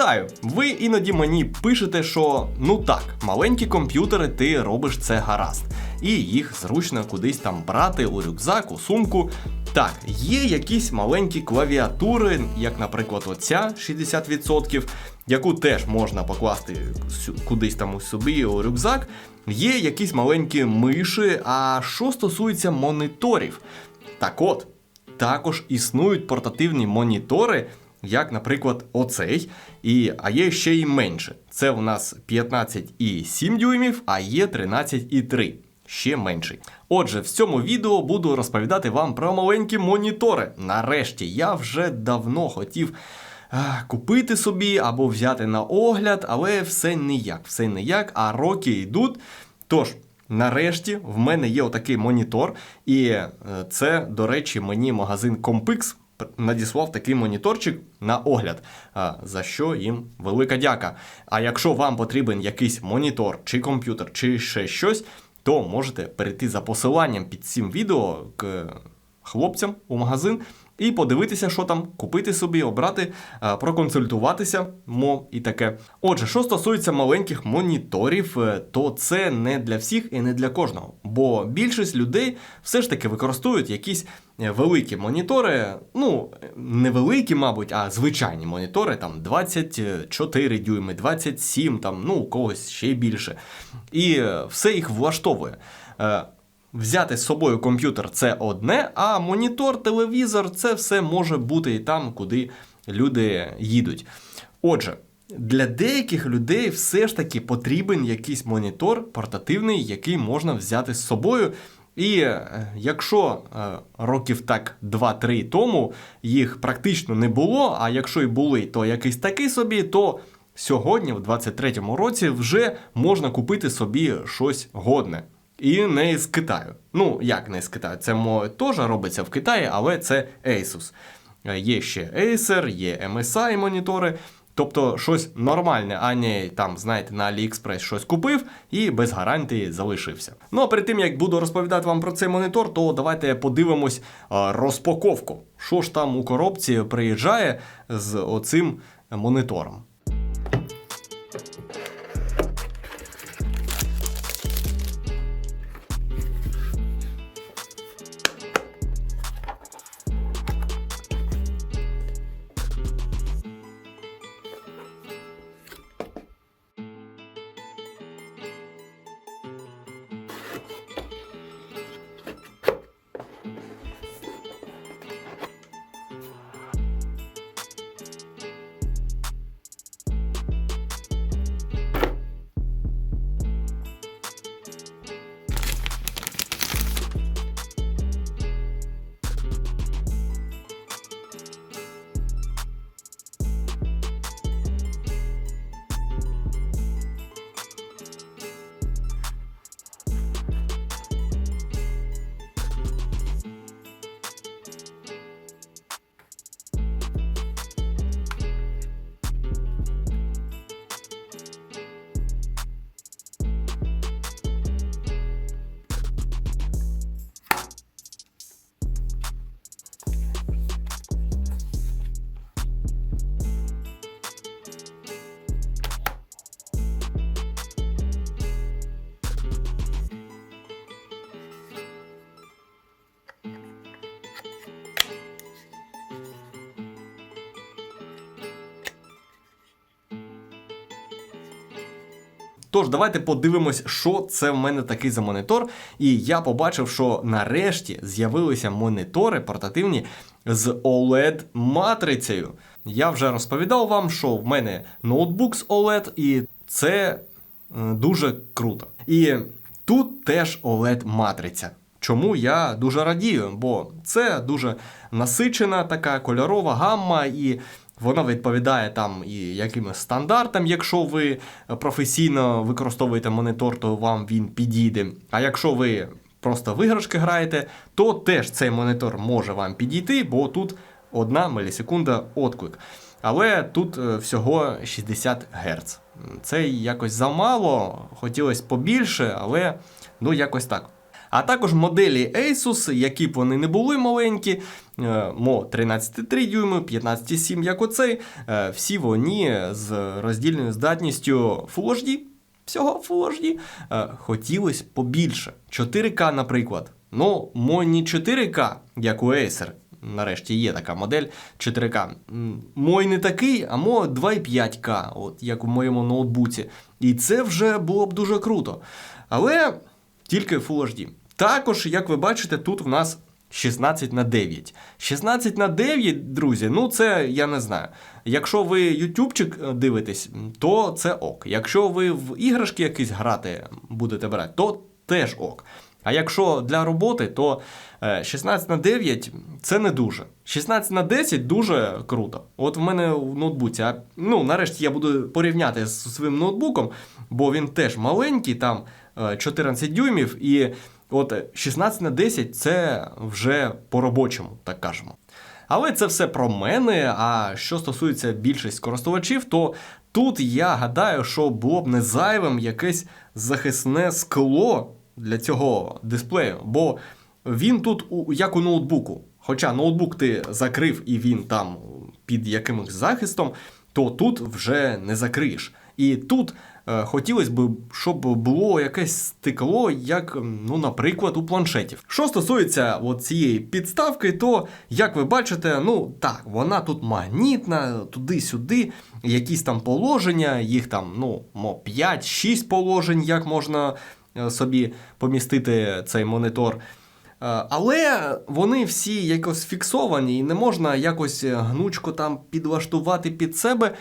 Вітаю! Ви іноді мені пишете, що ну так, маленькі комп'ютери ти робиш це гаразд, і їх зручно кудись там брати у рюкзак, у сумку. Так, є якісь маленькі клавіатури, як, наприклад, оця 60%, яку теж можна покласти кудись там у собі у рюкзак. Є якісь маленькі миші. А що стосується моніторів, так от, також існують портативні монітори, як, наприклад, оцей, і, а є ще й менше. Це у нас 15,7 дюймів, а є 13,3. Ще менший. Отже, в цьому відео буду розповідати вам про маленькі монітори. Нарешті я вже давно хотів купити собі або взяти на огляд, але все ніяк, все ніяк, а роки йдуть. Тож, Нарешті в мене є отакий монітор, і е, це, до речі, мені магазин Compix надіслав такий моніторчик на огляд, за що їм велика дяка. А якщо вам потрібен якийсь монітор, чи комп'ютер, чи ще щось, то можете перейти за посиланням під цим відео к хлопцям у магазин і подивитися, що там, купити собі, обрати, е, проконсультуватися, мо і таке. Отже, що стосується маленьких моніторів, е, то це не для всіх і не для кожного. Бо більшість людей все ж таки використовують якісь е, великі монітори, ну, невеликі, мабуть, а звичайні монітори, там 24 дюйми, 27, там, ну, у когось ще більше. І все їх влаштовує. Взяти з собою комп'ютер це одне, а монітор, телевізор це все може бути і там, куди люди їдуть. Отже, для деяких людей все ж таки потрібен якийсь монітор портативний, який можна взяти з собою. І е, якщо е, років так 2-3 тому їх практично не було, а якщо і були, то якийсь такий собі, то сьогодні, в 23-му році, вже можна купити собі щось годне. І не з Китаю. Ну, як не з Китаю? Це мо теж робиться в Китаї, але це Asus. Е, Є ще Acer, є MSI монітори. Тобто щось нормальне, а не там, знаєте, на AliExpress щось купив і без гарантії залишився. Ну а перед тим як буду розповідати вам про цей монітор, то давайте подивимось е, розпаковку. Що ж там у коробці приїжджає з оцим монітором. Тож, давайте подивимось, що це в мене такий за монітор. І я побачив, що нарешті з'явилися монітори портативні з OLED-матрицею. Я вже розповідав вам, що в мене ноутбук з OLED, і це е, дуже круто. І тут теж OLED-матриця. Чому я дуже радію, бо це дуже насичена така кольорова гамма, і вона відповідає там і якимось стандартам, якщо ви професійно використовуєте монітор, то вам він підійде. А якщо ви просто в іграшки граєте, то теж цей монітор може вам підійти, бо тут 1 мілісекунда отклик. Але тут е, всього 60 Гц. Це якось замало, хотілося побільше, але ну якось так. А також моделі Asus, які б вони не були маленькі, е, мо 13,3 дюйми, 15,7, як оцей, е, всі вони з роздільною здатністю Full HD, всього Full HD, е, хотілося побільше. 4К, наприклад. Ну, мо не 4К, як у Acer. Нарешті є така модель 4К. Мой не такий, а мо 2,5К, от як у моєму ноутбуці. І це вже було б дуже круто. Але тільки Full HD. Також, як ви бачите, тут в нас 16 на 9. 16 на 9, друзі, ну це я не знаю. Якщо ви ютубчик е, дивитесь, то це ок. Якщо ви в іграшки якісь грати будете брати, то теж ок. А якщо для роботи, то е, 16 на 9 це не дуже. 16 на 10 дуже круто. От в мене в ноутбуці. А, ну, нарешті я буду порівняти з своїм ноутбуком, бо він теж маленький, там е, 14 дюймів, і от 16 на 10 це вже по-робочому, так кажемо. Але це все про мене. А що стосується більшість користувачів, то тут я гадаю, що було б не зайвим якесь захисне скло для цього дисплею, бо він тут як у ноутбуку. Хоча ноутбук ти закрив і він там під якимось захистом, то тут вже не закриєш. І тут е, хотілося б, щоб було якесь стекло, як, ну, наприклад, у планшетів. Що стосується от цієї підставки, то, як ви бачите, ну так, вона тут магнітна, туди-сюди, якісь там положення, їх там, ну, мо 5-6 положень, як можна е, собі помістити цей монітор. Е, Але вони всі якось фіксовані, і не можна якось гнучко там підлаштувати під себе.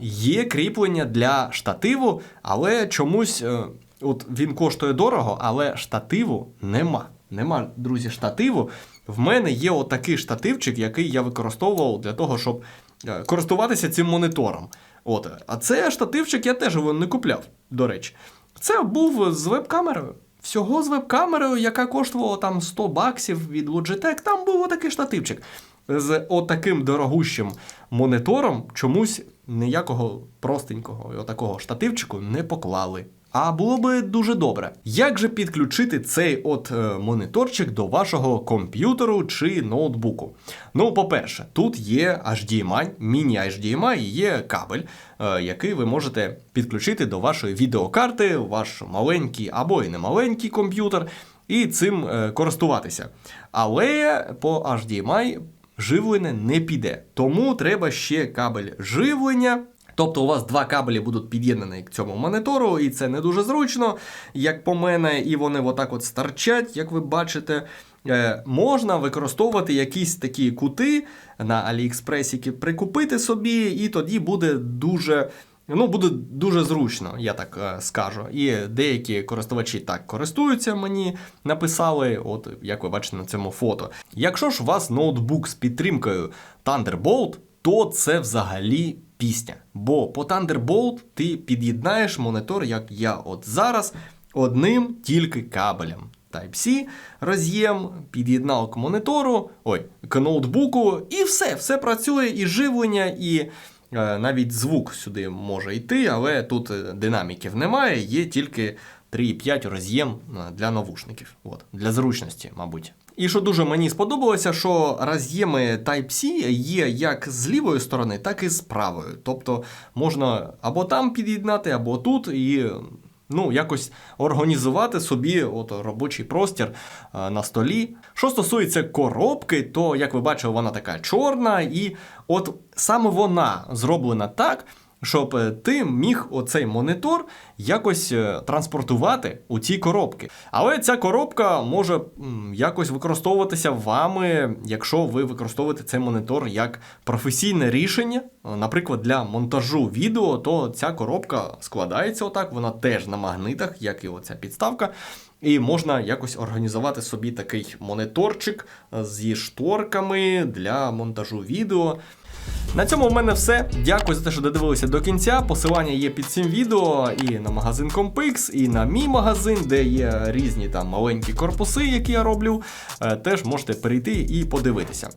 Є кріплення для штативу, але чомусь е, от він коштує дорого, але штативу нема. Нема, друзі, штативу. В мене є отакий штативчик, який я використовував для того, щоб е, користуватися цим монітором. От. А це штативчик я теж його не купляв, до речі. Це був з веб-камерою. Всього з веб-камерою, яка коштувала там 100 баксів від Logitech, там був отакий штативчик. З отаким дорогущим монітором чомусь ніякого простенького отакого штативчику не поклали. А було би дуже добре. Як же підключити цей от е, моніторчик до вашого комп'ютеру чи ноутбуку? Ну, по-перше, тут є HDMI, міні-HDMI є кабель, е, який ви можете підключити до вашої відеокарти, ваш маленький або і не маленький комп'ютер, і цим е, користуватися. Але по HDMI живлення не піде. Тому треба ще кабель живлення. Тобто у вас два кабелі будуть під'єднані к цьому монітору, і це не дуже зручно, як по мене, і вони отак от старчать, як ви бачите. Е, можна використовувати якісь такі кути на Аліекспресі, прикупити собі, і тоді буде дуже. Ну, буде дуже зручно, я так е, скажу. І деякі користувачі так користуються, мені написали, от як ви бачите на цьому фото. Якщо ж у вас ноутбук з підтримкою Thunderbolt, то це взагалі пісня. Бо по Thunderbolt ти під'єднаєш монітор, як я от зараз, одним тільки кабелем. Type-C роз'єм, під'єднав к монітору, ой, к ноутбуку, і все, все працює, і живлення, і навіть звук сюди може йти, але тут е, динаміків немає, є тільки 3,5 роз'єм е, для навушників. От, для зручності, мабуть. І що дуже мені сподобалося, що роз'єми Type-C є як з лівої сторони, так і з правої. Тобто можна або там під'єднати, або тут, і ну, якось організувати собі от, робочий простір е, на столі. Що стосується коробки, то, як ви бачили, вона така чорна, і от саме вона зроблена так. Щоб е, ти міг оцей монітор якось е, транспортувати у ці коробки. Але ця коробка може якось використовуватися вами, якщо ви використовуєте цей монітор як професійне рішення. Е, Наприклад, для монтажу відео, то ця коробка складається отак, вона теж на магнитах, як і оця підставка. І можна якось організувати собі такий моніторчик зі шторками для монтажу відео. На цьому в мене все. Дякую за те, що додивилися до кінця. Посилання є під цим відео і на магазин Compix, і на мій магазин, де є різні там маленькі корпуси, які я роблю. Е, Теж можете перейти і подивитися.